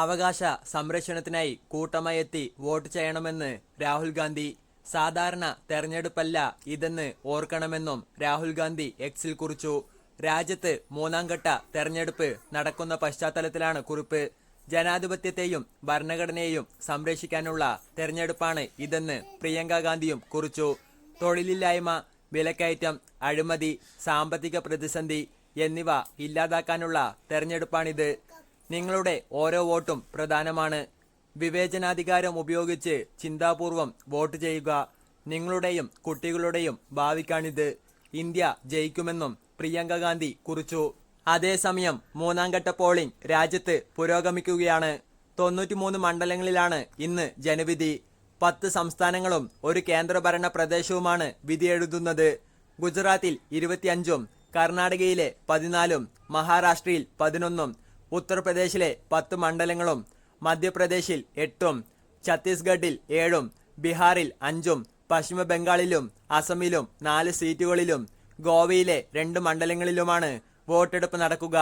അവകാശ സംരക്ഷണത്തിനായി കൂട്ടമായി എത്തി വോട്ട് ചെയ്യണമെന്ന് രാഹുൽ ഗാന്ധി. സാധാരണ തെരഞ്ഞെടുപ്പല്ല ഇതെന്ന് ഓർക്കണമെന്നും രാഹുൽ ഗാന്ധി എക്സിൽ കുറിച്ചു. രാജ്യത്ത് മൂന്നാം ഘട്ട തെരഞ്ഞെടുപ്പ് നടക്കുന്ന പശ്ചാത്തലത്തിലാണ് കുറിപ്പ്. ജനാധിപത്യത്തെയും ഭരണഘടനയെയും സംരക്ഷിക്കാനുള്ള തെരഞ്ഞെടുപ്പാണ് ഇതെന്ന് പ്രിയങ്ക ഗാന്ധിയും കുറിച്ചു. തൊഴിലില്ലായ്മ വിലക്കയറ്റം അഴിമതി സാമ്പത്തിക പ്രതിസന്ധി എന്നിവ ഇല്ലാതാക്കാനുള്ള തെരഞ്ഞെടുപ്പാണിത്. നിങ്ങളുടെ ഓരോ വോട്ടും പ്രധാനമാണ്. വിവേചനാധികാരം ഉപയോഗിച്ച് ചിന്താപൂർവം വോട്ട് ചെയ്യുക. നിങ്ങളുടെയും കുട്ടികളുടെയും ഭാവിക്കാണിത്. ഇന്ത്യ ജയിക്കുമെന്നും പ്രിയങ്ക ഗാന്ധി കുറിച്ചു. അതേസമയം മൂന്നാം ഘട്ട പോളിംഗ് രാജ്യത്ത് പുരോഗമിക്കുകയാണ്. തൊണ്ണൂറ്റിമൂന്ന് മണ്ഡലങ്ങളിലാണ് ഇന്ന് ജനവിധി. പത്ത് സംസ്ഥാനങ്ങളും ഒരു കേന്ദ്രഭരണ പ്രദേശവുമാണ് വിധിയെഴുതുന്നത് ഗുജറാത്തിൽ ഇരുപത്തിയഞ്ചും കർണാടകയിലെ പതിനാലും മഹാരാഷ്ട്രയിൽ പതിനൊന്നും ഉത്തർപ്രദേശിലെ പത്ത് മണ്ഡലങ്ങളും മധ്യപ്രദേശിൽ എട്ടും ഛത്തീസ്ഗഡിൽ ഏഴും ബീഹാറിൽ അഞ്ചും പശ്ചിമ ബംഗാളിലും അസമിലും നാല് സീറ്റുകളിലും ഗോവയിലെ രണ്ട് മണ്ഡലങ്ങളിലുമാണ് വോട്ടെടുപ്പ് നടക്കുക.